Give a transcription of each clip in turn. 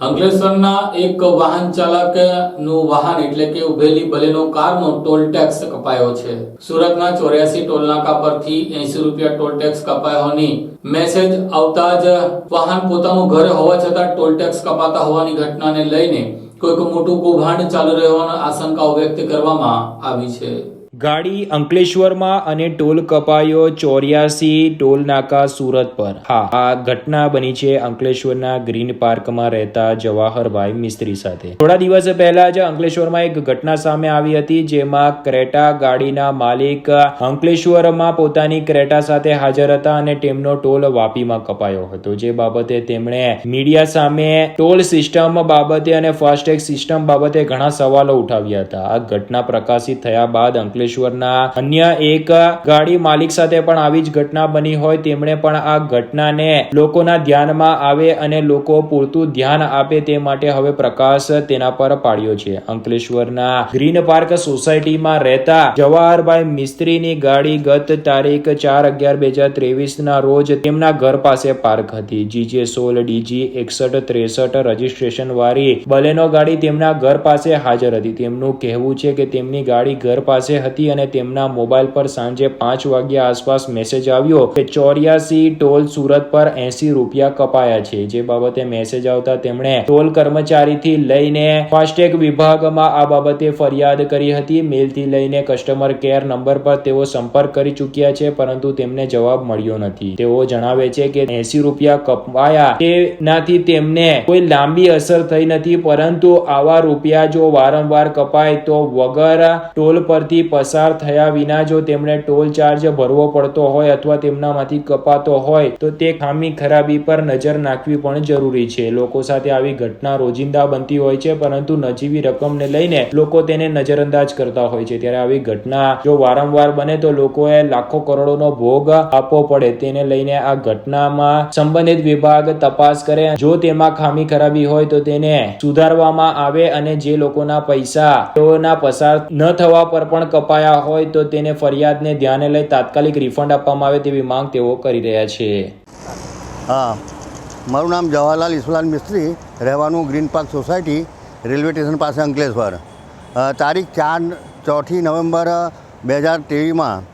અંકલેશ્વરના એક વાહન ચાલકનું વાહન એટલે કે ઉભેલી બલેનો કારનો ટોલ ટેક્સ કપાયો છે. સુરતના ચોર્યાસી ટોલ નાકા પરથી એસી રૂપિયા ટોલ ટેક્સ કપાયોની મેસેજ આવતા જ વાહન પોતાનું ઘરે હોવા છતાં ટોલ ટેક્સ કપાતા હોવાની ઘટનાને લઈને કોઈક મોટું કૌભાંડ ચાલુ રહેવાની આશંકાઓ વ્યક્ત કરવામાં આવી છે. ગાડી અંકલેશ્વરમાં અને ટોલ કપાયો ચોર્યાસી ટોલ નાકા સુરત પર. હા, આ ઘટના બની છે અંકલેશ્વરના ગ્રીન પાર્કમાં રહેતા જવાહરભાઈ મિસ્ત્રી સાથે. થોડા દિવસ પહેલા જ અંકલેશ્વરમાં એક ઘટના સામે આવી હતી જેમાં ક્રેટા ગાડીના માલિક અંકલેશ્વરમાં પોતાની ક્રેટા સાથે હાજર હતા અને તેમનો ટોલ વાપીમાં કપાયો હતો. જે બાબતે તેમણે મીડિયા સામે ટોલ સિસ્ટમ બાબતે અને ફાસ્ટેગ સિસ્ટમ બાબતે ઘણા સવાલો ઉઠાવ્યા હતા. આ ઘટના પ્રકાશિત થયા બાદ અંકલેશ્વરના અન્ય એક ગાડી માલિક સાથે પણ આવી જ ઘટના બની હોય તેમણે પણ આ ઘટનાને લોકોના ધ્યાનમાં આવે અને લોકો પૂરતું ધ્યાન આપે તે માટે હવે પ્રકાશ તેના પર પાડ્યો છે. અંકલેશ્વરના ગ્રીન પાર્ક સોસાયટીમાં રહેતા જવાહરભાઈ મિસ્ત્રીની ગાડી ગત તારીખ ચાર અગિયાર બે હજાર ત્રેવીસ ના રોજ તેમના ઘર પાસે પાર્ક હતી. જીજે સોલ, ડીજી એકસઠ, ત્રેસઠ રજીસ્ટ્રેશન વાળી બલેનો ગાડી તેમના ઘર પાસે હાજર હતી. તેમનું કહેવું છે કે તેમની ગાડી ઘર પાસે હતી. અને તેમના મોબાઈલ પર સાંજે પાંચ વાગ્યા આસપાસ મેસેજ આવ્યો કે ચોર્યાસી ટોલ સુરત પર એસી રૂપિયા કપાયા છે. જે બાબતે મેસેજ આવતા તેમણે ટોલ કર્મચારીથી લઈને ફાસ્ટેગ વિભાગમાં આ બાબતે ફરિયાદ કરી હતી. મેલથી લઈને કસ્ટમર કેર નંબર પર તેઓ સંપર્ક કરી ચૂક્યા છે, પરંતુ તેમને જવાબ મળ્યો નથી. તેઓ જણાવે છે કે એસી રૂપિયા કપાયા તેનાથી તેમને કોઈ લાંબી અસર થઈ નથી, પરંતુ આવા રૂપિયા જો વારંવાર કપાય તો વગર ટોલ પરથી પસાર થયા વિના જો તેમણે ટોલ ચાર્જ ભરવો પડતો હોય અથવા તેમનામાંથી કપાતો હોય, તો તે ખામી ખરાબી પર નજર નાખવી પણ જરૂરી છે. લોકો સાથે આવી ઘટના રોજિંદા બનતી હોય છે, પરંતુ નજીવી રકમને લઈને લોકો તેને નજરઅંદાજ કરતા હોય છે. ત્યારે આવી ઘટના જો વારંવાર બને, તો લોકોએ લાખો કરોડોનો ભોગ આપવો પડે. તેને લઈને આ ઘટનામાં સંબંધિત વિભાગ તપાસ કરે. જો તેમાં ખામી ખરાબી હોય, તો તેને સુધારવામાં આવે અને જે લોકોના પૈસા તેઓના પસાર ન થવા પર પણ કપાયા હોય તો તેને ફરિયાદને ધ્યાને લઈ તાત્કાલિક રિફંડ આપવામાં આવે તેવી માંગ તેઓ કરી રહ્યા છે. હા, મારું નામ જવાહરલાલ ઈશ્વરલાલ મિસ્ત્રી, રહેવાનું green park society, railway station પાસે અંકલેશ્વર. તારીખ ચાર, ચોથી નવેમ્બર બે હજાર ત્રેવીસમાં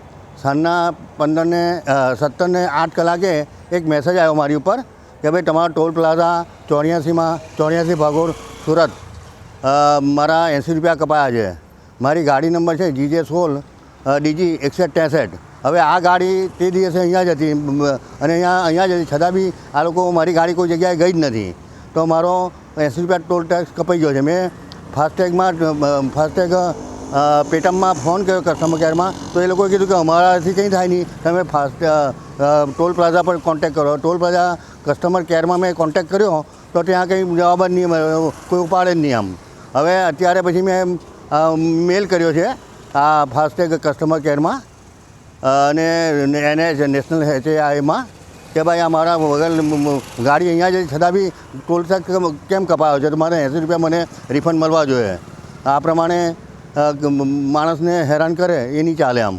સાંજના પંદરને સત્તરને આઠ કલાકે એક મેસેજ આવ્યો મારી ઉપર કે ભાઈ, તમારો ટોલ પ્લાઝા ચોર્યાસીમાં, ચોર્યાસી ભાગોળ સુરત મારા એંસી રૂપિયા કપાયા છે. મારી ગાડી નંબર છે જીજે સોલ ડીજી એકસઠ ત્રેસઠ. હવે આ ગાડી તે દિવસે અહીંયા જ હતી અને અહીંયા અહીંયા જ હતી. છતાં બી આ લોકો મારી ગાડી કોઈ જગ્યાએ ગઈ જ નથી. તો મારો એંસી રૂપિયા ટોલ ટેક્સ કપાઈ ગયો છે. મેં ફાસ્ટેગમાં ફાસ્ટેગ પેટમમાં ફોન કર્યો કસ્ટમર કેરમાં તો એ લોકોએ કીધું કે અમારાથી કંઈ થાય નહીં. તમે ફાસ્ટ ટોલ પ્લાઝા પર કોન્ટેક કરો. ટોલ પ્લાઝા કસ્ટમર કેરમાં મેં કોન્ટેક કર્યો, તો ત્યાં કંઈ જવાબ જ નહીં કોઈ ઉપાડે જ નહીં આમ. હવે અત્યારે પછી મેં મેલ કર્યો છે આ ફાસ્ટેગ કસ્ટમર કેરમાં. અને એને નેશનલ એમાં કે ભાઈ આ મારા વગર ગાડી અહીંયા જઈ છતાં બી ટોલ ટેક્સ કેમ કપાયો છે? તો મારે એંસી રૂપિયા મને રિફંડ મળવા જોઈએ. આ પ્રમાણે માણસને હેરાન કરે, એ નહીં ચાલે આમ.